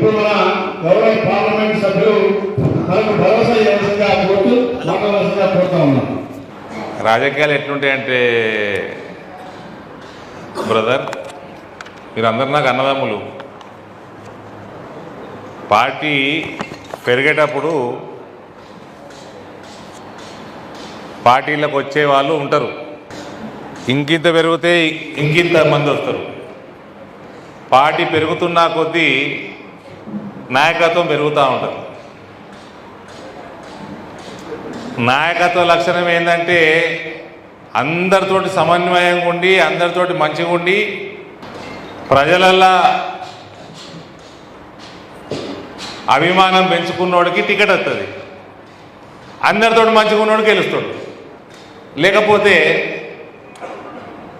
ఇప్పుడు మన గౌరవ పార్లమెంట్ సభ్యులు మనకు భరోసా ఇవ్వాల్సిందిగా కోరుతూ మాట్లాడాల్సిందిగా కోరుతా ఉన్నాం. రాజకీయాలు ఎట్లుంటాయంటే బ్రదర్ మీరందరు నాకు అన్నదమ్ములు. పార్టీ పెరిగేటప్పుడు పార్టీలకు వచ్చే వాళ్ళు ఉంటారు. ఇంకింత పెరిగితే ఇంకింత మంది వస్తారు. పార్టీ పెరుగుతున్నా కొద్దీ నాయకత్వం పెరుగుతూ ఉంటుంది. నాయకత్వ లక్షణం ఏంటంటే అందరితోటి సమన్వయంగా ఉండి అందరితోటి మంచిగా ఉండి ప్రజలల్లా అభిమానం పెంచుకున్నోడికి టికెట్ వస్తుంది అందరితోటి మంచిగా ఉన్నోడు గెలుస్తాడు. లేకపోతే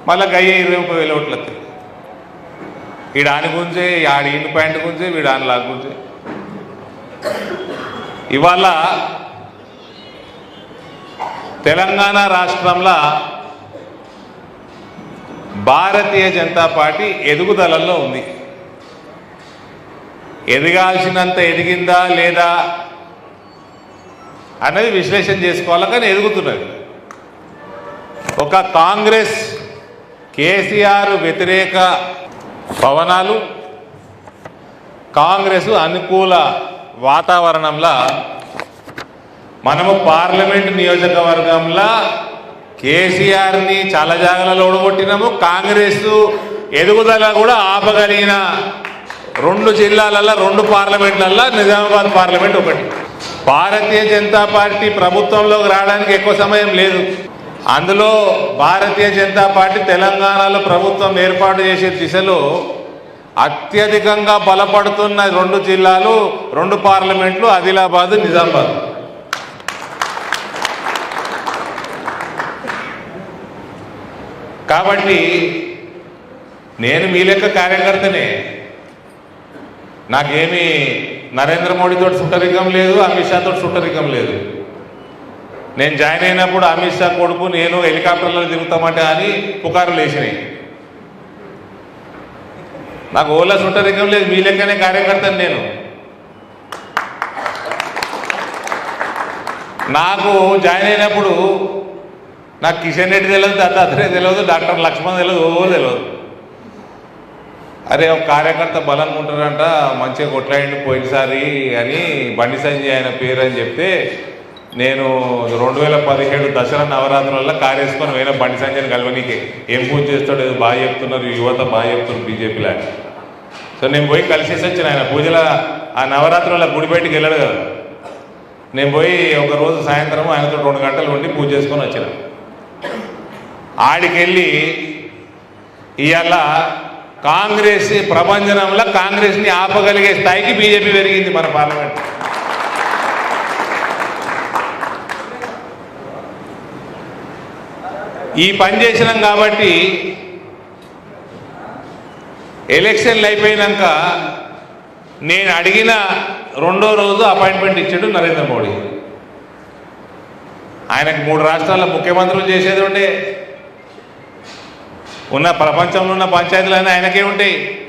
మళ్ళీ గయ్య ఇరవై ముప్పై వేల ఓట్లు వస్తాయి ఈడు ఆని గురించి ఆడి ఇంటి ప్యాంట్ గురించి వీడు ఆని లాగా ఇవాళ తెలంగాణ రాష్ట్రంలో భారతీయ జనతా పార్టీ ఎదుగుదలలో ఉంది. ఎదగాల్సినంత ఎదిగిందా లేదా అనేది విశ్లేషణ చేసుకోవాలి కానీ ఎదుగుతున్నది. ఒక కాంగ్రెస్ కేసీఆర్ వ్యతిరేక పవనాలు కాంగ్రెస్ అనుకూల వాతావరణంలో మనము పార్లమెంట్ నియోజకవర్గంలో కేసీఆర్ని చాలా జాగాలలో ఓడగొట్టినాము కాంగ్రెస్ ఎదుగుదల కూడా ఆపగలిగిన రెండు జిల్లాలలో రెండు పార్లమెంట్లల్లో నిజామాబాద్ పార్లమెంట్ ఒకటి. భారతీయ జనతా పార్టీ ప్రభుత్వంలోకి రావడానికి ఎక్కువ సమయం లేదు. అందులో భారతీయ జనతా పార్టీ తెలంగాణలో ప్రభుత్వం ఏర్పాటు చేసే దిశలో అత్యధికంగా బలపడుతున్న రెండు జిల్లాలు రెండు పార్లమెంట్లు ఆదిలాబాద్ నిజామాబాద్. కాబట్టి నేను మీ లెక్క కార్యకర్తనే. నాకేమీ నరేంద్ర మోడీతో సుట్టరికం లేదు అమిత్ షాతో సుట్టరికం లేదు. నేను జాయిన్ అయినప్పుడు అమిత్ షా కొడుకు నేను హెలికాప్టర్లో తిరుగుతామంటే అని పుకారులు వేసినాయి నాకు ఓలా సుట్టరికం లేదు మీ లెక్కనే కార్యకర్తను నేను. నాకు జాయిన్ అయినప్పుడు నాకు కిషన్ రెడ్డి తెలియదు దత్తాత్రేయ తెలియదు డాక్టర్ లక్ష్మణ్ తెలియదు ఓ తెలియదు. అరే ఒక కార్యకర్త బలంగా ఉంటారంట మంచిగా కొట్లాడి పోయినసారి అని బండి సంజయ్ ఆయన పేరు అని చెప్తే నేను రెండు వేల పదిహేడు దసరా నవరాత్రులలో కారేసుకొని పోయిన బండి సంజయ్ కలవనీకి. ఏం పూజ చేస్తాడు? బాగా చెప్తున్నారు. యువత బాగా చెప్తున్నారు బీజేపీలా సో నేను పోయి కలిసేసి వచ్చిన ఆయన. పూజల ఆ నవరాత్రుల గుడి బయటికి వెళ్ళాడు కదా. నేను పోయి ఒక రోజు సాయంత్రం ఆయనతో రెండు గంటలు ఉండి పూజ చేసుకొని వచ్చిన. ఆడికెళ్ళి ఇవాళ కాంగ్రెస్ ప్రభంజనంలో కాంగ్రెస్ని ఆపగలిగే స్థాయికి బీజేపీ పెరిగింది మన పార్లమెంట్. ఈ పని చేసినాం కాబట్టి ఎలక్షన్లు అయిపోయినాక నేను అడిగిన రెండో రోజు అపాయింట్మెంట్ ఇచ్చాడు నరేంద్ర మోడీ. ఆయనకు మూడు రాష్ట్రాల ముఖ్యమంత్రులు చేసేది ఉండే. ఉన్న ప్రపంచంలో ఉన్న పంచాయతీలన్నీ ఆయనకే ఉంటాయి.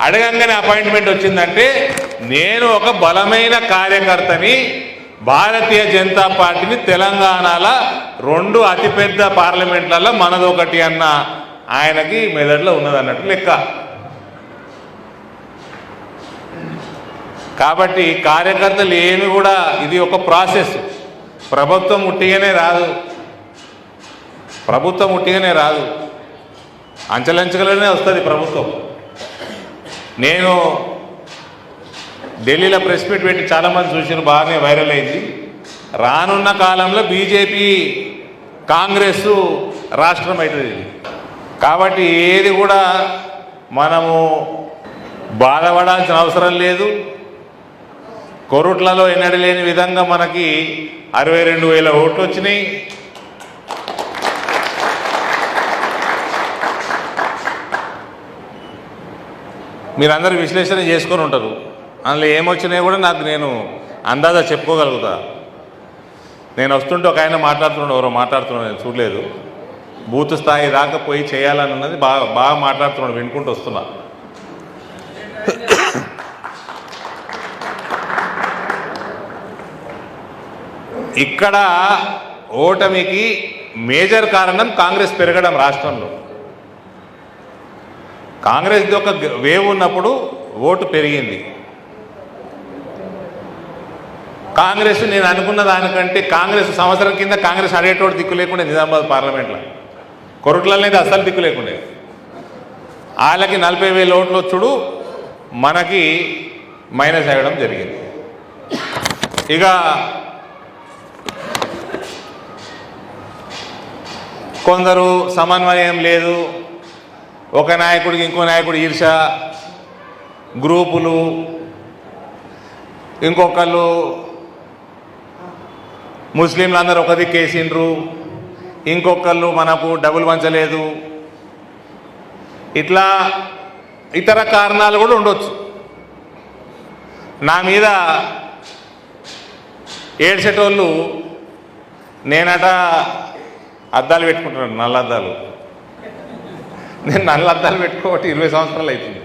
అడగంగానే అపాయింట్మెంట్ వచ్చిందంటే నేను ఒక బలమైన కార్యకర్తని భారతీయ జనతా పార్టీని తెలంగాణలో రెండు అతిపెద్ద పార్లమెంట్లలో మనదొకటి అన్న ఆయనకి మెదడులో ఉన్నదన్నట్టు లెక్క. కాబట్టి కార్యకర్తలు ఏమి కూడా ఇది ఒక ప్రాసెస్. ప్రభుత్వం ఉట్టిగానే రాదు. ప్రభుత్వం ఉట్టిగానే రాదు. అంచలంచగలనే వస్తుంది ప్రభుత్వం. నేను ఢిల్లీలో ప్రెస్ మీట్ పెట్టి చాలామంది చూసిన బాగానే వైరల్ అయింది. రానున్న కాలంలో బీజేపీ కాంగ్రెస్ రాష్ట్రం అవుతుంది. కాబట్టి ఏది కూడా మనము బాధపడాల్సిన అవసరం లేదు. కొరుట్లలో ఎన్నడూ లేని విధంగా మనకి అరవై రెండు వేల ఓట్లు వచ్చినాయి. మీరందరూ విశ్లేషణ చేసుకొని ఉంటారు. అందులో ఏమొచ్చినాయి కూడా నాకు నేను అందాజా చెప్పుకోగలుగుతా. నేను వస్తుంటే ఒక ఆయన మాట్లాడుతున్నాడు ఎవరో మాట్లాడుతున్నాడు నేను చూడలేదు. బూత్ స్థాయి రాకపోయి చేయాలని అన్నది బాగా బాగా మాట్లాడుతున్నాడు వినుకుంటూ వస్తున్నా. ఇక్కడ ఓటమికి మేజర్ కారణం కాంగ్రెస్ పెరగడం రాష్ట్రంలో. కాంగ్రెస్ది ఒక వేవ్ ఉన్నప్పుడు ఓటు పెరిగింది. కాంగ్రెస్ నేను అనుకున్న దానికంటే కాంగ్రెస్ సంవత్సరం కింద కాంగ్రెస్ అడేటోడు దిక్కు లేకుండా నిజామాబాద్ పార్లమెంట్లో. కొరట్లలో అస్సలు దిక్కు లేకుండా. వాళ్ళకి నలభై వేల ఓట్లు వచ్చుడు మనకి మైనస్ అయ్యడం జరిగింది. ఇక కొందరు సమన్వయం లేదు. ఒక నాయకుడికి ఇంకో నాయకుడు ఈర్ష గ్రూపులు ఇంకొకళ్ళు ముస్లింలు అందరూ ఒక దిక్కేసిండ్రు ఇంకొకళ్ళు మనకు డబ్బులు పంచలేదు ఇట్లా ఇతర కారణాలు కూడా ఉండొచ్చు. నా మీద ఏడ్చేటోళ్ళు నేనట అద్దాలు పెట్టుకుంటున్నాను నల్ల అద్దాలు నేను నల్ల అద్దాలు పెట్టుకోబట్టి ఇరవై సంవత్సరాలు అవుతుంది.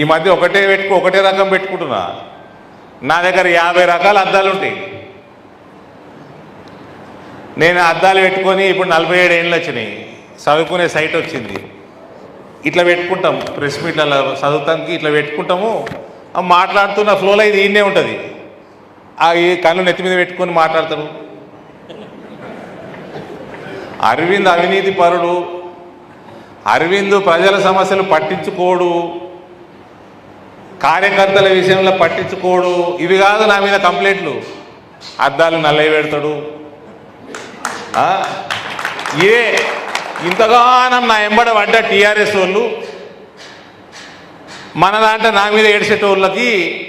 ఈ మధ్య ఒకటే పెట్టుకో ఒకటే రకం పెట్టుకుంటున్నా. నా దగ్గర యాభై రకాల అద్దాలు ఉంటాయి. నేను అద్దాలు పెట్టుకొని ఇప్పుడు నలభై ఏడు ఏళ్ళు వచ్చినాయి. చదువుకునే సైట్ వచ్చింది. ఇట్లా పెట్టుకుంటాం. ప్రెస్ మీట్లలో చదువుతానికి ఇట్లా పెట్టుకుంటాము. మాట్లాడుతున్న ఫ్లోలో ఇది ఈయనే ఉంటుంది. ఆ ఈ కళ్ళు నెత్తి మీద పెట్టుకొని మాట్లాడతాడు అరవింద్ అవినీతి పరుడు. అరవింద్ ప్రజల సమస్యలు పట్టించుకోడు. కార్యకర్తల విషయంలో పట్టించుకోడు. ఇవి కాదు నా మీద కంప్లైంట్లు అద్దాలు నల్లవి పెడతాడు. ఇదే ఏ ఇంతగానం నా ఎంబడ పడ్డ టీఆర్ఎస్ వాళ్ళు. మన దాంట్లో నా మీద ఏడ్చేటోళ్ళకి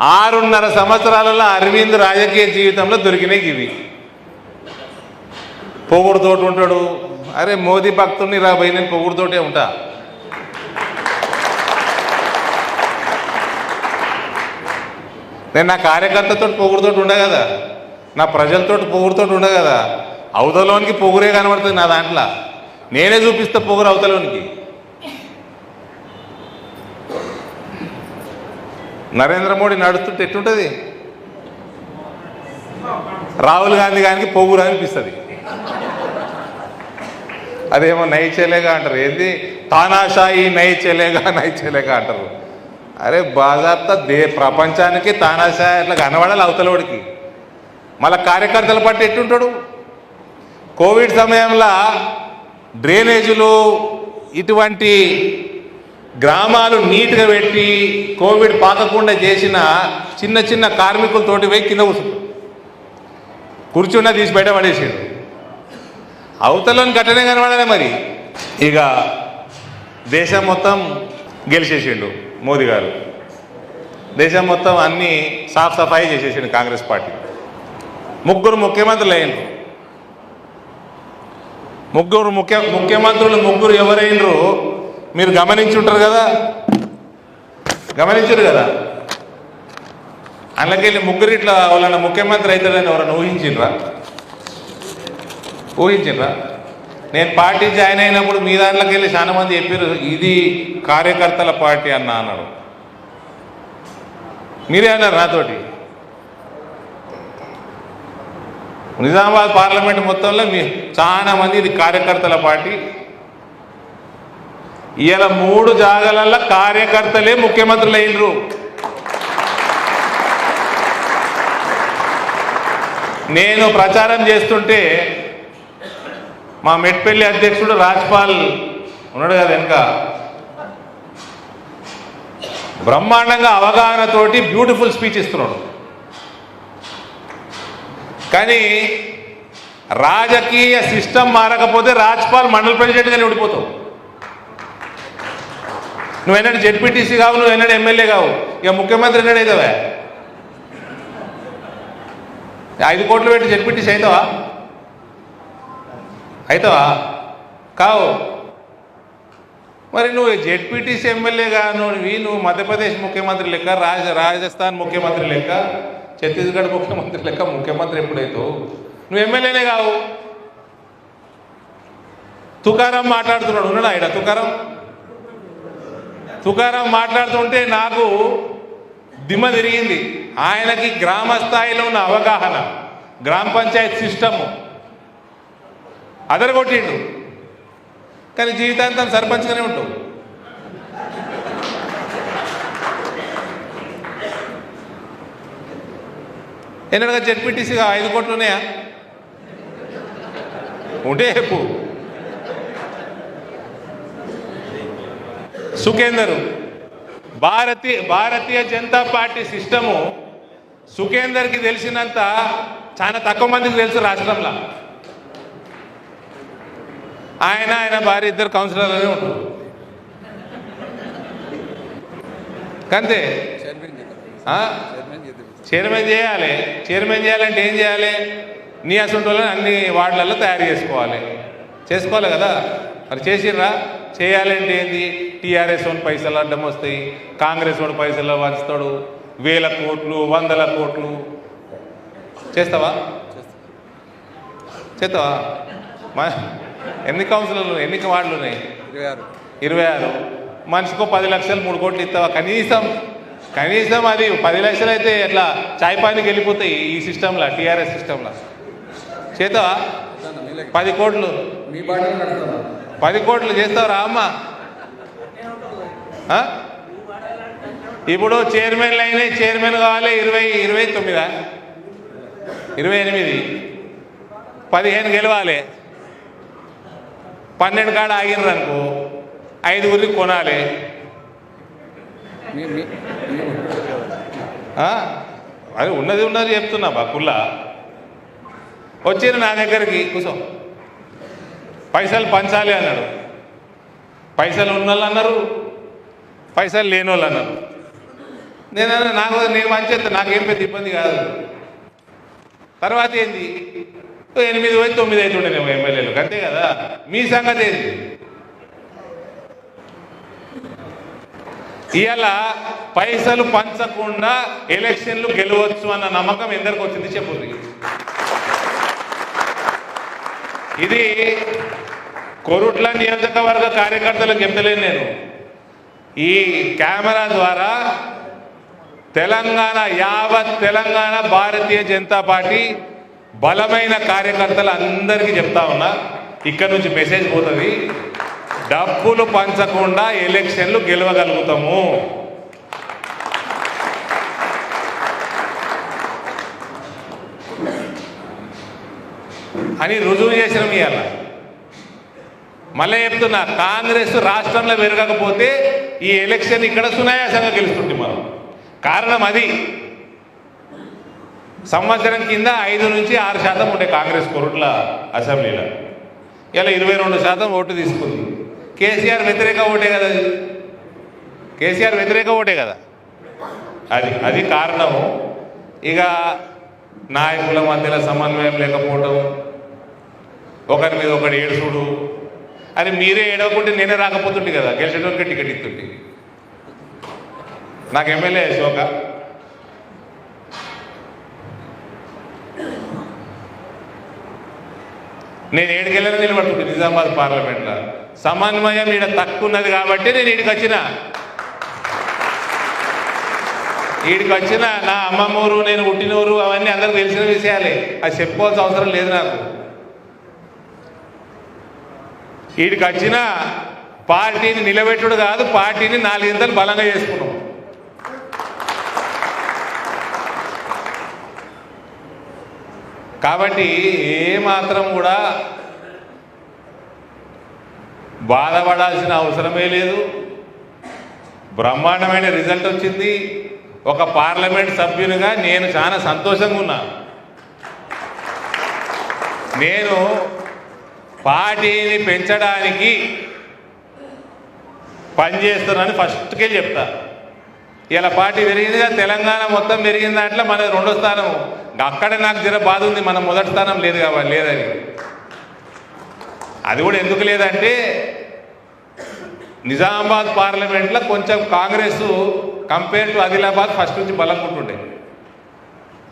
ఆరున్నర సంవత్సరాలలో అరవింద్ రాజకీయ జీవితంలో దొరికినాయి ఇవి. పొగుడుతోటి ఉంటాడు. అరే మోదీ భక్తుడిని రాబోయి నేను పొగుడుతోటే ఉంటా. నేను నా కార్యకర్తతో పొగుడుతోటి ఉండే కదా. నా ప్రజలతో పొగుడుతోటి ఉండే కదా. అవతలోనికి పొగురే కనబడుతుంది నా దాంట్లో. నేనే చూపిస్తా పొగురు అవతలోనికి నరేంద్ర మోడీ నడుస్తుంటే ఎట్టుంటుంది రాహుల్ గాంధీ గారికి పొగురు అనిపిస్తుంది. అదేమో నై అంటారు. ఏంది? తానాషాయి నై చెలేగా అంటారు. అరే బాజాప్తా దే ప్రపంచానికి తానాషాయి అట్లా కనబడాలి అవతలోడికి. మళ్ళీ కార్యకర్తల పట్టి ఎట్టుంటాడు కోవిడ్ సమయంలో డ్రైనేజీలు ఇటువంటి గ్రామాలు నీట్గా పెట్టి కోవిడ్ పాకకుండా చేసిన చిన్న చిన్న కార్మికులతోటి పోయి కింద కూర్చుంటారు కూర్చున్నా తీసి బయట పడేసాడు. అవతలని గట్టనే కనబడాలి మరి. ఇక దేశం మొత్తం గెలిచేసిండు మోదీ గారు. దేశం మొత్తం అన్నీ సాఫ్ సఫాయి చేసేసిండు కాంగ్రెస్ పార్టీ. ముగ్గురు ముఖ్యమంత్రులు అయ్యిండ్రు ముగ్గురు ముఖ్య ముఖ్యమంత్రులు ముగ్గురు ఎవరైనరు? మీరు గమనించుంటారు కదా? గమనించరు కదా? అందులోకెళ్ళి ముగ్గురు ఇట్లా వాళ్ళ ముఖ్యమంత్రి అవుతాడని ఎవరైనా ఊహించిండ్రా ఊహించిండ్రా నేను పార్టీ జాయిన్ అయినప్పుడు మీ దాంట్లోకి వెళ్ళి చాలా మంది చెప్పారు ఇది కార్యకర్తల పార్టీ అన్న అన్నాడు మీరే అన్నారు నాతోటి. నిజామాబాద్ పార్లమెంట్ మొత్తంలో మీ చాలా మంది ఇది కార్యకర్తల పార్టీ. ఇలా మూడు జాగాలల్లో కార్యకర్తలే ముఖ్యమంత్రులు అయినరు. నేను ప్రచారం చేస్తుంటే మా మెట్పల్లి అధ్యక్షుడు రాజ్పాల్ ఉన్నాడు కదా వెనుక. బ్రహ్మాండంగా అవగాహనతోటి బ్యూటిఫుల్ స్పీచ్ ఇస్తున్నాడు. కానీ రాజకీయ సిస్టమ్ మారకపోతే రాజ్పాల్ మండల ప్రెసిడెంట్గానే ఉండిపోతావు నువ్వు ఎన్నడూ జెడ్పీటీసీ కావు నువ్వు ఎన్నడూ ఎమ్మెల్యే కావు. ఇక ముఖ్యమంత్రి ఎన్నడూ అవుతావా ఐదు కోట్లు పెట్టి జెడ్పీటీసీ అవుతావా అవుతావా కావు. మరి నువ్వు జెడ్పీటీసీ ఎమ్మెల్యేగా నువ్వు నువ్వు మధ్యప్రదేశ్ ముఖ్యమంత్రి లెక్క రాజ రాజస్థాన్ ముఖ్యమంత్రి లెక్క ఛత్తీస్గఢ్ ముఖ్యమంత్రి లెక్క ముఖ్యమంత్రి ఎప్పుడైతో నువ్వు ఎమ్మెల్యేనే కావు. తుకారం మాట్లాడుతున్నాడు. ఉన్నాడు ఆయన తుకారం? తుకారం మాట్లాడుతుంటే నాకు దిమ్మ తిరిగింది. ఆయనకి గ్రామ స్థాయిలో ఉన్న అవగాహన గ్రామ పంచాయత్ సిస్టము అదరగొట్టిండు. కానీ జీవితాంతం సర్పంచ్గానే ఉంటావు. ఎన్నడగా జడ్పీటీసీగా ఐదు కోట్లు ఉన్నాయా? ఉంటే చెప్పు. సుఖేందరు భారతీయ భారతీయ జనతా పార్టీ సిస్టము సుఖేందర్కి తెలిసినంత చాలా తక్కువ మందికి తెలుసు రాష్ట్రంలో. ఆయన ఆయన భార్య ఇద్దరు కౌన్సిలర్లోనే ఉంటారు. కంతే? ఆ? చైర్మన్ చేయాలి. చైర్మన్ చేయాలంటే ఏం చేయాలి? నీ అసలు వాళ్ళని అన్ని వార్డులలో తయారు చేసుకోవాలి. చేసుకోవాలి కదా? మరి చేసిర్రా? చేయాలంటే ఏంది? టీఆర్ఎస్ వాడి పైసలు అడ్డం వస్తాయి. కాంగ్రెస్ వాడు పైసలు వంచుతాడు వేల కోట్లు వందల కోట్లు. చేస్తావా? చేస్తావా? మా ఎన్ని కౌన్సిలర్లు ఎన్ని వార్డులు ఉన్నాయి? ఇరవై ఆరు. ఇరవై ఆరు. మనిషికో పది లక్షలు మూడు కోట్లు ఇస్తావా? కనీసం కనీసం అది పది లక్షలు అయితే ఎట్లా చాయ్ పానికి వెళ్ళిపోతాయి ఈ సిస్టంలో టీఆర్ఎస్ సిస్టంలో లెక్క. పది కోట్లు. పది కోట్లు చేస్తావురా అమ్మ? ఇప్పుడు చైర్మన్లు అయినాయి చైర్మన్ కావాలి ఇరవై ఇరవై తొమ్మిదా? ఇరవై ఎనిమిది. పదిహేను గెలవాలి. పన్నెండు కాడ ఆగినారు అనుకో ఐదుగురికి కొనాలి. మీ అది ఉన్నది ఉన్నది చెప్తున్నా బాకుల్లా. వచ్చిన నా దగ్గరికి కూర్చో పైసలు పంచాలి అన్నాడు. పైసలు ఉన్న వాళ్ళు అన్నారు పైసలు లేని వాళ్ళు అన్నారు. నేను నాకు నేను మంచి నాకేం పెద్ద ఇబ్బంది కాదు. తర్వాత ఏంది? ఎనిమిది పోయి తొమ్మిది అవుతుండే ఎమ్మెల్యేలు అంతే కదా? మీ సంగతి ఏంది? ఇవాళ పైసలు పంచకుండా ఎలక్షన్లు గెలవచ్చు అన్న నమ్మకం ఎందరికి వచ్చింది చెప్పుంది ఇది కొరుట్ల నియోజకవర్గ కార్యకర్తలకు చెప్తలేను నేను. ఈ కెమెరా ద్వారా తెలంగాణ యావత్ తెలంగాణ భారతీయ జనతా పార్టీ బలమైన కార్యకర్తలు అందరికీ చెప్తా ఉన్నా. ఇక్కడ నుంచి మెసేజ్ పోతుంది. డబ్బులు పంచకుండా ఎలక్షన్లు గెలవగలుగుతాము. అని రుజువు చేసిన ఇవాళ మళ్ళీ చెప్తున్నా కాంగ్రెస్ రాష్ట్రంలో పెరగకపోతే ఈ ఎలక్షన్ ఇక్కడ సునాయాసంగా గెలుస్తుంది మనం. కారణం అది. సంవత్సరం కింద ఐదు నుంచి ఆరు శాతం ఉండే కాంగ్రెస్ కొరుట్ల అసెంబ్లీలో. ఇలా ఇరవై రెండు శాతం ఓటు తీసుకుంది. కేసీఆర్ వ్యతిరేక ఓటే కదా అది. కేసీఆర్ వ్యతిరేక ఓటే కదా. అది అది కారణము. ఇక నాయకుల మధ్యలో సమన్వయం లేకపోవడం ఒకరి మీద ఒకటి ఏడుచుడు. అని మీరే ఏడవకుంటే నేనే రాకపోతుండే కదా. గెలిచేటోనికి టికెట్ ఇస్తుండే నాకు ఎమ్మెల్యే శోక నేను ఏడుకెళ్ళని నిలబడుతుంది నిజామాబాద్ పార్లమెంట్లో. సమన్వయం ఈడ తక్కువ ఉన్నది కాబట్టి నేను ఈడికి వచ్చిన ఈడికి వచ్చిన నా అమ్మమ్మూరు నేను పుట్టినూరు అవన్నీ అందరికి తెలిసిన విషయాలే. అది చెప్పుకోవాల్సిన అవసరం లేదు నాకు. వీడికి వచ్చిన పార్టీని నిలబెట్టుడు కాదు పార్టీని నాలుగింతలు బలంగా చేసుకున్నాం. కాబట్టి ఏ మాత్రం కూడా బాధపడాల్సిన అవసరమే లేదు. బ్రహ్మాండమైన రిజల్ట్ వచ్చింది. ఒక పార్లమెంట్ సభ్యునిగా నేను చాలా సంతోషంగా ఉన్నా. నేను పార్టీని పెంచడానికి పనిచేస్తున్నానని ఫస్ట్కే చెప్తా. ఇలా పార్టీ పెరిగిందిగా తెలంగాణ మొత్తం పెరిగిన దాంట్లో మన రెండో స్థానం అక్కడ నాకు జర బాధ ఉంది మన మొదటి స్థానం లేదు కాబట్టి లేదని. అది కూడా ఎందుకు లేదంటే నిజామాబాద్ పార్లమెంట్లో కొంచెం Congress compare to Adilabad first నుంచి బలంగా ఉంటుండే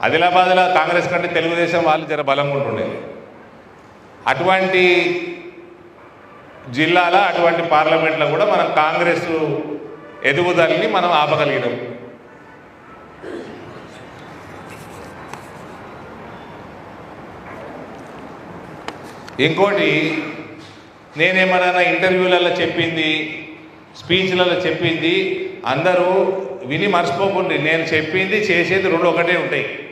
ఆదిలాబాద్లో కాంగ్రెస్ కంటే తెలుగుదేశం వాళ్ళు జర బలంగా ఉంటుండే అటువంటి జిల్లాల అటువంటి పార్లమెంట్లో కూడా మనం కాంగ్రెస్ ఎదుగుదలని మనం ఆపగలిగినాం. ఇంకోటి నేనేమన్నా ఇంటర్వ్యూలలో చెప్పింది స్పీచ్లలో చెప్పింది అందరూ విని మర్చిపోకండి. నేను చెప్పింది చేసేది రెండు ఒకటే ఉంటాయి.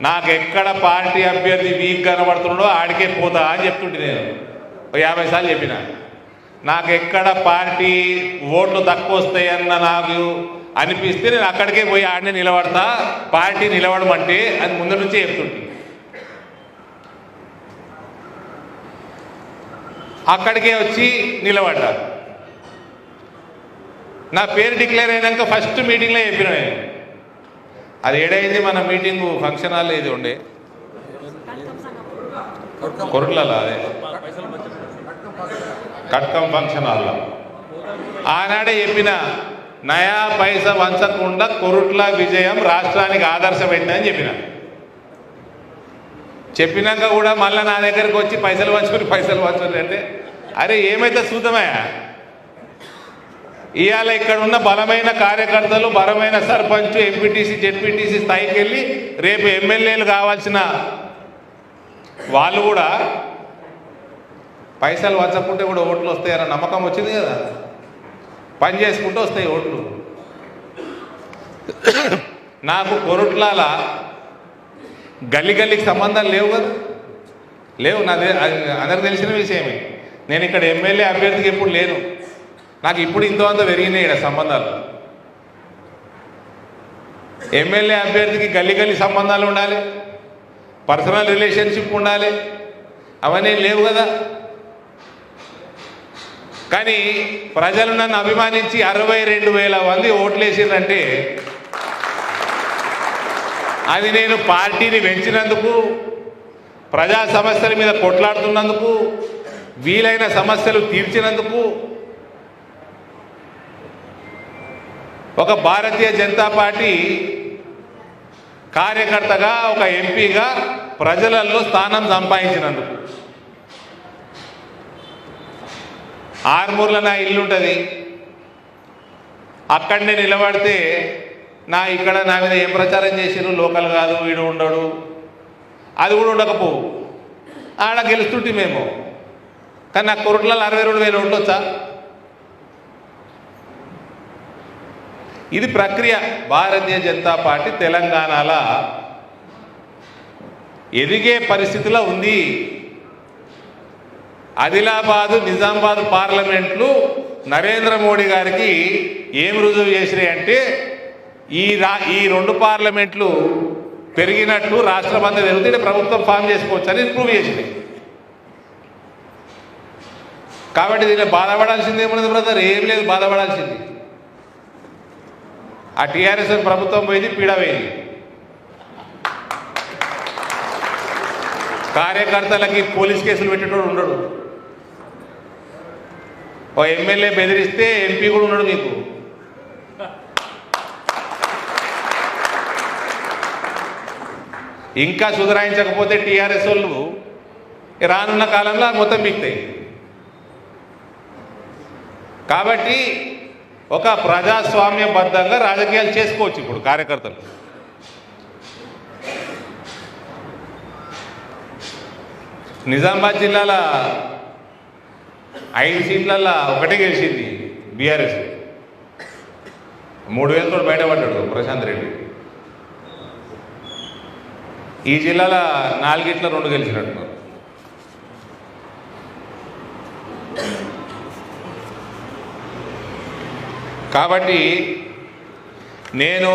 నాకు ఎక్కడ పార్టీ అభ్యర్థి వీక్ కనబడుతున్నాడో ఆడికే పోతా అని చెప్తుంటే నేను. యాభై సార్లు చెప్పిన. నాకు ఎక్కడ పార్టీ ఓట్లు తక్కువ వస్తాయన్న నాకు అనిపిస్తే నేను అక్కడికే పోయి ఆడిని నిలబడతా పార్టీ నిలబడమంటే అది ముందు నుంచే చెప్తుంటే. అక్కడికే వచ్చి నిలబడ్డా. నా పేరు డిక్లేర్ అయినాక ఫస్ట్ మీటింగ్లో చెప్పిన నేను. అది ఏడైంది మన మీటింగు ఫంక్షన్ హాల్ ఇది ఉండే? కొరుట్లలో అదే. కట్కం ఫంక్షన్ హాల్లో ఆనాడే చెప్పిన నయా పైస వంచకుండా కొరుట్ల విజయం రాష్ట్రానికి ఆదర్శమైందని చెప్పిన. చెప్పినాక కూడా మళ్ళీ నా దగ్గరికి వచ్చి పైసలు పంచుకుని పైసలు పంచుకుని అంటే అరే ఏమైతే సూతమయ్యా? ఇవాళ ఇక్కడ ఉన్న బలమైన కార్యకర్తలు బలమైన సర్పంచ్ ఎంపీటీసీ జెడ్పీటీసీ స్థాయికి వెళ్ళి రేపు ఎమ్మెల్యేలు కావాల్సిన వాళ్ళు కూడా పైసలు వచ్చకుంటే కూడా ఓట్లు వస్తాయన్న నమ్మకం వచ్చింది కదా? పని చేసుకుంటూ వస్తాయి ఓట్లు. నాకు కొరుట్లాల గల్లి గల్లికి సంబంధాలు లేవు కదా? లేవు నాది అందరికి తెలిసిన విషయమే. నేను ఇక్కడ ఎమ్మెల్యే అభ్యర్థికి ఎప్పుడు లేను. నాకు ఇప్పుడు ఇంతో అంత పెరిగినాయి ఇక్కడ సంబంధాలు. ఎమ్మెల్యే అభ్యర్థికి గల్లి గల్లి సంబంధాలు ఉండాలి. పర్సనల్ రిలేషన్షిప్ ఉండాలి. అవన్నీ లేవు కదా? కానీ ప్రజలు నన్ను అభిమానించి అరవై రెండు వేల మంది ఓట్లేసిందంటే అది నేను పార్టీని పెంచినందుకు ప్రజా సమస్యల మీద కొట్లాడుతున్నందుకు వీలైన సమస్యలు తీర్చినందుకు ఒక భారతీయ జనతా పార్టీ కార్యకర్తగా ఒక ఎంపీగా ప్రజలలో స్థానం సంపాదించినందుకు. ఆర్మూర్లో నా ఇల్లు ఉంటుంది అక్కడనే నిలబడితే నా ఇక్కడ నా మీద ఏం ప్రచారం చేసిరు లోకల్ కాదు వీడు ఉండడు. అది కూడా ఉండకపోవు ఆడ గెలుస్తుంటే మేము. కానీ నా కొరట్లలో అరవై రెండు వేలు ఉండొచ్చా? ఇది ప్రక్రియ. భారతీయ జనతా పార్టీ తెలంగాణలో ఎదిగే పరిస్థితిలో ఉంది. ఆదిలాబాదు నిజామాబాద్ పార్లమెంట్లు నరేంద్ర మోడీ గారికి ఏం రుజువు చేసినాయి అంటే ఈ రా ఈ రెండు పార్లమెంట్లు పెరిగినట్టు రాష్ట్రం అంతా పెరిగితే ప్రభుత్వం ఫామ్ చేసుకోవచ్చు అని ప్రూవ్ చేసింది. కాబట్టి దీన్ని బాధపడాల్సింది ఏమున్నది బ్రదర్? ఏం లేదు బాధపడాల్సింది. ఆ టీఆర్ఎస్ ప్రభుత్వం పోయింది పీడ పోయింది. కార్యకర్తలకి పోలీస్ కేసులు పెట్టేటోడు ఉండడు. ఓ ఎమ్మెల్యే బెదిరిస్తే ఎంపీ కూడా ఉన్నాడు మీకు ఇంకా సుధరాయించకపోతే టీఆర్ఎస్ వాళ్ళు రానున్న కాలంలో మొత్తం మిగుతాయి కాబట్టి ఒక ప్రజాస్వామ్యబద్ధంగా రాజకీయాలు చేసుకోవచ్చు ఇప్పుడు కార్యకర్తలు. నిజామాబాద్ జిల్లాల ఐదు సీట్లల్లో ఒకటే గెలిచింది బీఆర్ఎస్. మూడు వేలతో బయటపడ్డాడు ప్రశాంత్ రెడ్డి. ఈ జిల్లాలో నాలుగిట్ల రెండు గెలిచినట్టు. కాబట్టి నేను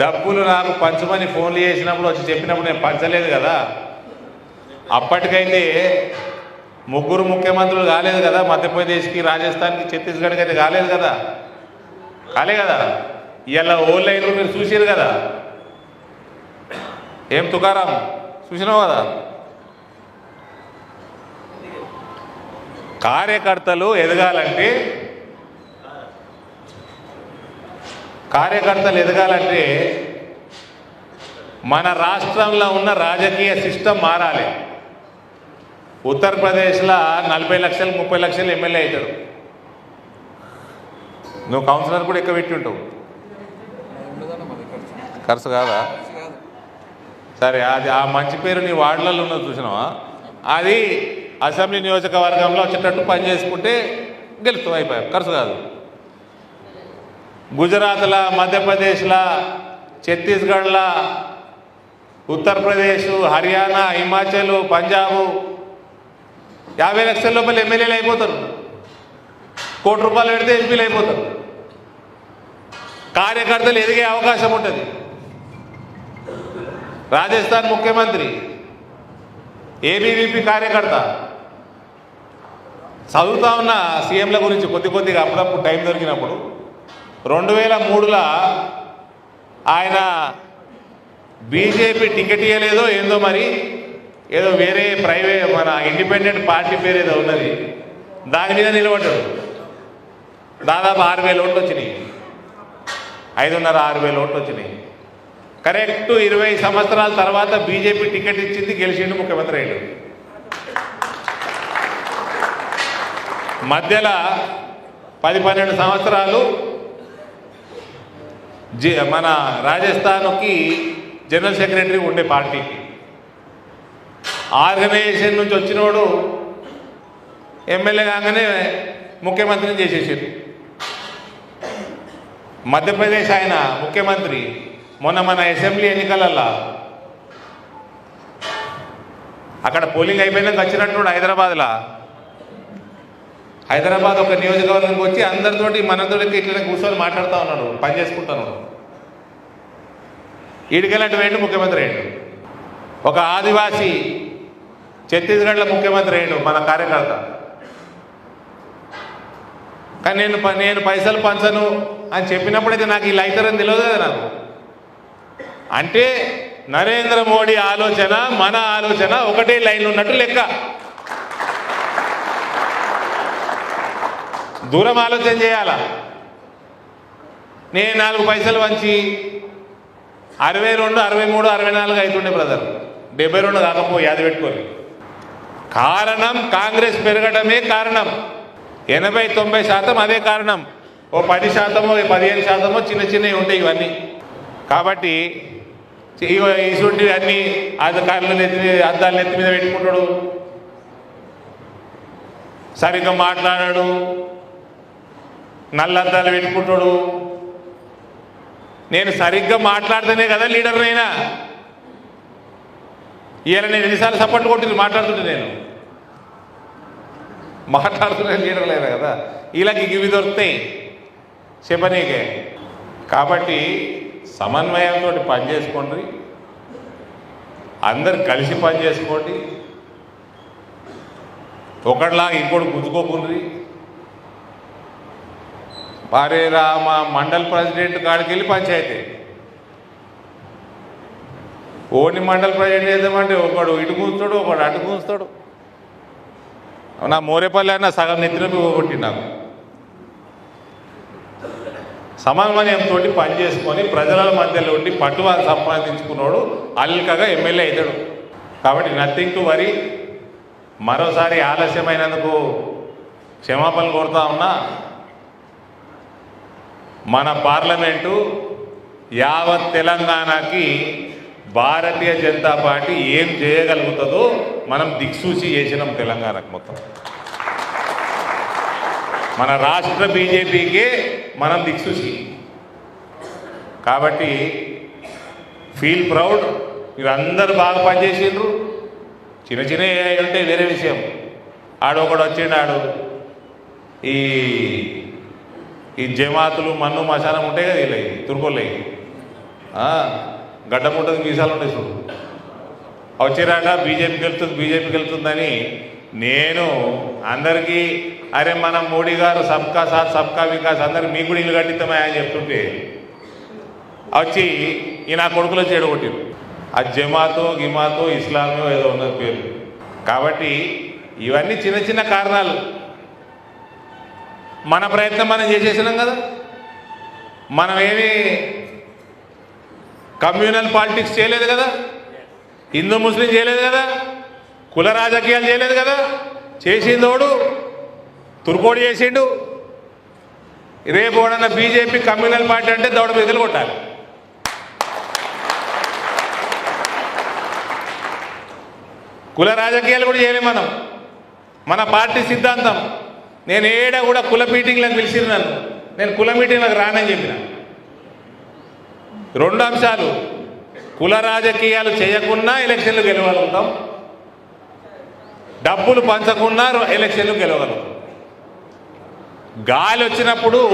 డబ్బులు నాకు పంచమని ఫోన్లు చేసినప్పుడు వచ్చి చెప్పినప్పుడు నేను పంచలేదు కదా. అప్పటికైతే ముగ్గురు ముఖ్యమంత్రులు కాలేదు కదా మధ్యప్రదేశ్కి రాజస్థాన్కి ఛత్తీస్గఢ్కి అయితే కాలేదు కదా? కాలే కదా? ఇవాళ ఓల్డ్ మీరు చూసారు కదా? ఏం తుకారాం? చూసినావు కదా? కార్యకర్తలు ఎదగాలంటే కార్యకర్తలు ఎదగాలంటే మన రాష్ట్రంలో ఉన్న రాజకీయ సిస్టమ్ మారాలి. ఉత్తరప్రదేశ్లో నలభై లక్షలు ముప్పై లక్షలు ఎమ్మెల్యే అవుతారు. నువ్వు కౌన్సిలర్ కూడా ఎక్కువ పెట్టి ఉంటావు. ఖర్చు కాదా? సరే అది ఆ మంచి పేరు నీ వార్డులలో ఉన్నది చూసినావా? అది అసెంబ్లీ నియోజకవర్గంలో వచ్చేటట్టు పని చేసుకుంటే గెలుస్తాం అయిపోయాం? ఖర్చు కాదు. గుజరాత్లా మధ్యప్రదేశ్లా ఛత్తీస్గఢ్లా ఉత్తరప్రదేశ్ హర్యానా హిమాచల్ పంజాబ్ యాభై లక్షల లోపల ఎమ్మెల్యేలు అయిపోతారు. కోటి రూపాయలు పెడితే ఎంపీలు అయిపోతారు. కార్యకర్తలు ఎదిగే అవకాశం ఉంటుంది. రాజస్థాన్ ముఖ్యమంత్రి ఏబీవీపీ కార్యకర్త చదువుతా ఉన్న సీఎంల గురించి కొద్ది కొద్దిగా అప్పుడప్పుడు టైం దొరికినప్పుడు రెండు వేల మూడులో ఆయన బీజేపీ టికెట్ ఇవ్వలేదో ఏందో మరి ఏదో వేరే ప్రైవేట్ మన ఇండిపెండెంట్ పార్టీ పేరు ఏదో ఉన్నది. దాని మీద నిలబడ్డాడు. దాదాపు ఆరు వేల ఓట్లు వచ్చినాయి. ఐదున్నర ఆరు వేల ఓట్లు వచ్చినాయి. కరెక్ట్ ఇరవై సంవత్సరాల తర్వాత బీజేపీ టికెట్ ఇచ్చింది గెలిచిండు ముఖ్యమంత్రి అయ్యాడు. మధ్యలో పది పన్నెండు సంవత్సరాలు జి మన రాజస్థాన్కి జనరల్ సెక్రటరీ ఉండే పార్టీకి. ఆర్గనైజేషన్ నుంచి వచ్చినోడు ఎమ్మెల్యే కాగానే ముఖ్యమంత్రిని చేసేసారు మధ్యప్రదేశ్ ఆయన ముఖ్యమంత్రి. మొన్న మన అసెంబ్లీ ఎన్నికలల్లో అక్కడ పోలింగ్ అయిపోయినాక వచ్చినట్టు హైదరాబాద్లో. హైదరాబాద్ ఒక నియోజకవర్గంకి వచ్చి అందరితోటి మనతోటి ఇట్లా కూర్చొని మాట్లాడుతూ ఉన్నాడు పని చేసుకుంటాను ఈడికెళ్ళంటి వేయండి ముఖ్యమంత్రి అయ్యాడు ఒక ఆదివాసీ ఛత్తీస్గఢ్లో ముఖ్యమంత్రి అయ్యాడు మన కార్యకర్త. కానీ నేను ప- నేను పైసలు పంచను అని చెప్పినప్పుడైతే నాకు ఇలా అవుతారని తెలియదు కదా నాకు. అంటే నరేంద్ర మోడీ ఆలోచన మన ఆలోచన ఒకటే లైన్లో ఉన్నట్టు లెక్క. దూరం ఆలోచన చేయాలా? నేను నాలుగు పైసలు వంచి అరవై రెండు అరవై మూడు అరవై నాలుగు అవుతుండే బ్రదర్. డెబ్బై రెండు కాకపోయి అది పెట్టుకోరు కారణం కాంగ్రెస్ పెరగడమే కారణం. ఎనభై తొంభై శాతం అదే కారణం. ఓ పది శాతమో పదిహేను శాతమో చిన్న చిన్నవి ఉంటాయి ఇవన్నీ. కాబట్టి ఇసుంటివి అన్నీ అధికారులు నెత్తి అద్దాలు నెత్తి మీద పెట్టుకుంటాడు. సరిగ్గా మాట్లాడాడు. నల్లద్దాలు పెట్టుకుంటాడు. నేను సరిగ్గా మాట్లాడితేనే కదా లీడర్ ఈయన నేను ఎన్నిసార్లు సపోర్ట్ కొట్టింది మాట్లాడుతుంటే నేను. మాట్లాడుతున్న లీడర్ లేరు కదా? వీళ్ళకి ఇవి దొరుకుతాయి. చెప్పనీకే. కాబట్టి సమన్వయంతో పని చేసుకోండి. అందరు కలిసి పని చేసుకోండి. ఒకటిలా ఇంకోటి గుంజుకోకుండ్రి భార్య రామ మండల్ ప్రెసిడెంట్ కాడికి వెళ్ళి పంచాయతీ. ఓని మండల ప్రజెంట్ చేద్దామంటే ఒకడు ఇటు కూస్తాడు ఒకడు అటు కూస్తాడు నా మోరేపల్లి అన్న సగం నెత్తిన పోగొట్టి నాకు. సమన్వయంతో పని చేసుకొని ప్రజల మధ్యలో ఉండి పట్టువారు సంపాదించుకున్నాడు అల్కగా ఎమ్మెల్యే అవుతాడు. కాబట్టి నథింగ్ టు వరీ మరోసారి ఆలస్యమైనందుకు క్షమాపణలు కోరుతా ఉన్నా మన పార్లమెంటు యావత్ తెలంగాణకి భారతీయ జనతా పార్టీ ఏం చేయగలుగుతుందో మనం దిక్సూచి చేసినాం తెలంగాణకు మొత్తం. మన రాష్ట్ర బీజేపీకి మనం దిక్సూచి. కాబట్టి ఫీల్ ప్రౌడ్ మీరందరూ బాగా పనిచేసిండ్రు. చిన్న చిన్న ఉంటే వేరే విషయం. ఆడొకడు వచ్చిండు ఈ ఈ జమాతులు మన్ను మశానం ఉంటాయి కదా వీళ్ళవి తుర్కోళ్ళవి. గడ్డం ఉంటుంది మీసాలు ఉంటాయి చూడు. వచ్చిరాక బీజేపీకి వెళ్తుంది బీజేపీకి వెళ్తుందని నేను అందరికీ అరే మన మోడీ గారు సబ్కా సాత్ సబ్కా వికాస్ అందరికి మీకు కూడా ఇల్లు కట్టిద్దామా అని చెప్తుంటే వచ్చి ఈ నా కొడుకులో చెడగొట్టారు ఆ జమాతో గిమాతో ఇస్లామో ఏదో ఉన్నది పేరు. కాబట్టి ఇవన్నీ చిన్న చిన్న కారణాలు. మన ప్రయత్నం మనం చేసేసినాం కదా. మనం ఏమి కమ్యూనల్ పాలిటిక్స్ చేయలేదు కదా? హిందూ ముస్లిం చేయలేదు కదా? కుల రాజకీయాలు చేయలేదు కదా? చేసిందోడు తురుకోడు చేసిండు. రేపు ఎవడన్నా బీజేపీ కమ్యూనల్ పార్టీ అంటే దౌడ బెదిరి కొట్టాలి కుల రాజకీయాలు కూడా చేయలేము మనం. మన పార్టీ సిద్ధాంతం. నేను ఏడ కూడా కుల మీటింగ్లకు పిలిచింది నన్ను. నేను కుల మీటింగ్లకు రానని చెప్పిన. రెండు అంశాలు. కుల రాజకీయాలు చేయకుండా ఎలక్షన్లు గెలవగలుగుతాం. డబ్బులు పంచకుండా ఎలక్షన్లు గెలవగలుగుతాం. గాలి వచ్చినప్పుడు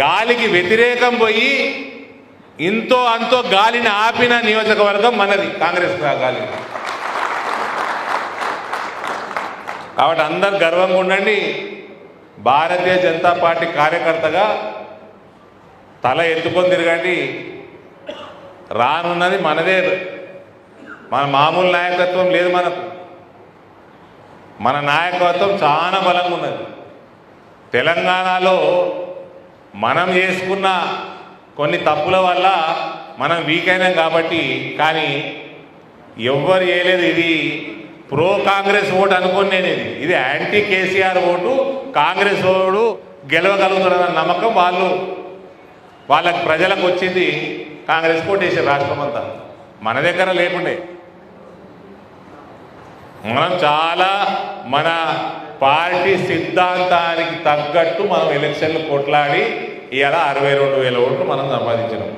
గాలికి వ్యతిరేకం పోయి ఇంతో అంతో గాలిని ఆపిన నియోజకవర్గం మనది కాంగ్రెస్ గాలి. కాబట్టి అందరు గర్వంగా ఉండండి. భారతీయ జనతా పార్టీ కార్యకర్తగా తల ఎత్తుకొని తిరగండి. రానున్నది మనదే మన మామూలు నాయకత్వం లేదు మనకు. మన నాయకత్వం చాలా బలంగా ఉన్నది. తెలంగాణలో మనం చేసుకున్న కొన్ని తప్పుల వల్ల మనం వీక్ అయినాం కాబట్టి కానీ ఎవ్వరు చేయలేదు. ఇది ప్రో కాంగ్రెస్ ఓటు అనుకోని నేను ఇది. ఇది యాంటీ కేసీఆర్ ఓటు కాంగ్రెస్ ఓడు గెలవగలుగుతాడన్న నమ్మకం వాళ్ళు. వాళ్ళకి ప్రజలకు వచ్చింది కాంగ్రెస్ ఓటు రాష్ట్రం అంతా. మన దగ్గర లేకుండే. మనం చాలా మన పార్టీ సిద్ధాంతానికి తగ్గట్టు మనం ఎలక్షన్లు కొట్లాడి ఇలా అరవై రెండు వేల ఓట్లు మనం సంపాదించినాం.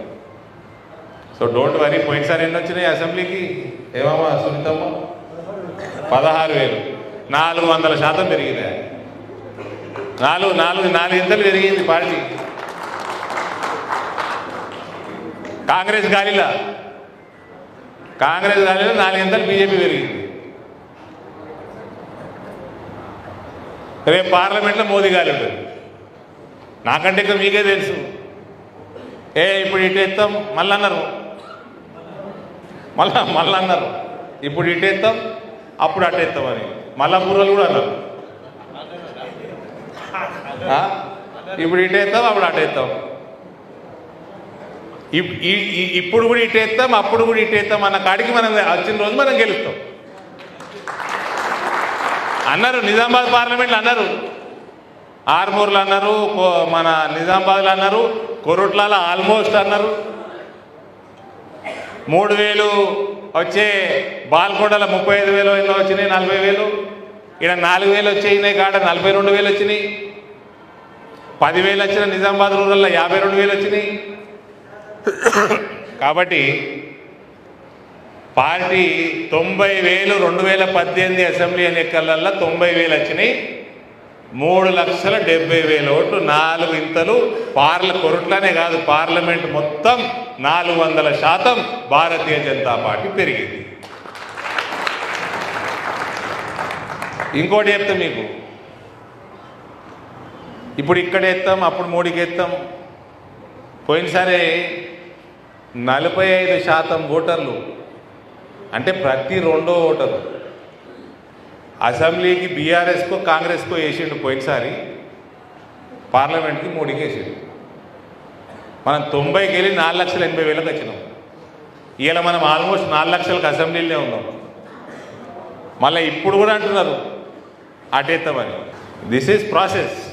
సో డోంట్ వరీ పోయినసారి ఎన్ని వచ్చినాయి అసెంబ్లీకి? ఏమమ్మా సునీతమ్మ? పదహారు వేలు. నాలుగు వందల శాతం పెరిగింది నాలుగు నాలుగు నాలుగు ఇంతలు పెరిగింది పార్టీ. కాంగ్రెస్ గాలిలా. కాంగ్రెస్ గాలిలో నాలుగింతలు బీజేపీ పెరిగింది. రేపు పార్లమెంట్లో మోదీ గాలి ఉంటుంది. నాకంటే ఇక్కడ మీకే తెలుసు. ఏ ఇప్పుడు ఇటు ఎత్తాం మళ్ళీ అన్నారు. మళ్ళా మళ్ళీ అన్నారు. ఇప్పుడు ఇటు ఎత్తాం అప్పుడు అటు ఎత్తామని మళ్ళా బుర్రలు కూడా అన్నారు. ఇప్పుడు ఇటు ఎత్తాం అప్పుడు అటు ఎత్తాం. ఇప్పుడు కూడా ఇటు అప్పుడు కూడా ఇటు ఎత్తాం అన్న కాడికి మనం వచ్చిన రోజు మనం గెలుస్తాం. అన్నారు నిజామాబాద్ పార్లమెంట్లో అన్నారు. ఆర్మూర్లు అన్నారు కో- మన నిజామాబాద్లో అన్నారు కొరుట్లలో ఆల్మోస్ట్ అన్నారు. మూడు వేలు వచ్చే బాల్కొండలో ముప్పై ఐదు వేలు ఎన్నో వచ్చినాయి నలభై వేలు. ఇక్కడ నాలుగు వేలు వచ్చేయినాయి కాడ నలభై రెండు వేలు వచ్చినాయి. పదివేలు వచ్చిన నిజామాబాద్ రూరల్లో యాభై రెండు వేలు వచ్చినాయి. కాబట్టి పార్టీ తొంభై వేలు రెండు వేల పద్దెనిమిది అసెంబ్లీ ఎన్నికలలో తొంభై వేలు వచ్చినాయి. మూడు లక్షల డెబ్బై వేల ఓట్లు నాలుగు ఇంతలు పార్ల కొరట్లనే కాదు పార్లమెంట్ మొత్తం నాలుగు వందల శాతం భారతీయ జనతా పార్టీ పెరిగింది. ఇంకోటి చెప్తా మీకు. ఇప్పుడు ఇక్కడ ఎత్తాం అప్పుడు మూడికి ఎత్తాం. పోయినసారి నలభై ఐదు శాతం ఓటర్లు అంటే ప్రతి రెండో ఓటరు. అసెంబ్లీకి బీఆర్ఎస్కో కాంగ్రెస్కో వేసిండు పోయినసారి పార్లమెంట్కి మోడీకి వేసిండు మనం తొంభైకి వెళ్ళి నాలుగు లక్షల ఎనభై వేలకు వచ్చినాం. ఇలా మనం ఆల్మోస్ట్ నాలుగు లక్షలకు అసెంబ్లీలోనే ఉన్నాం. మళ్ళీ ఇప్పుడు కూడా అంటున్నారు అటేస్తామని దిస్ ఈజ్ ప్రాసెస్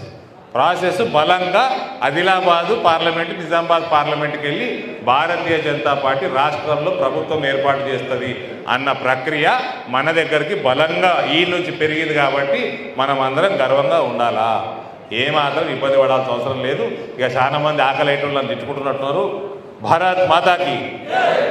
ప్రాసెస్ బలంగా ఆదిలాబాదు పార్లమెంట్ నిజామాబాద్ పార్లమెంట్కి వెళ్ళి భారతీయ జనతా పార్టీ రాష్ట్రంలో ప్రభుత్వం ఏర్పాటు చేస్తుంది అన్న ప్రక్రియ మన దగ్గరికి బలంగా ఈ నుంచి పెరిగింది కాబట్టి మనం అందరం గర్వంగా ఉండాలా? ఏమాత్రం ఇబ్బంది పడాల్సిన అవసరం లేదు. ఇక చాలా మంది ఆకలి వాళ్ళని తిట్టుకుంటున్నట్టున్నారు. భారత్ మాతాకి.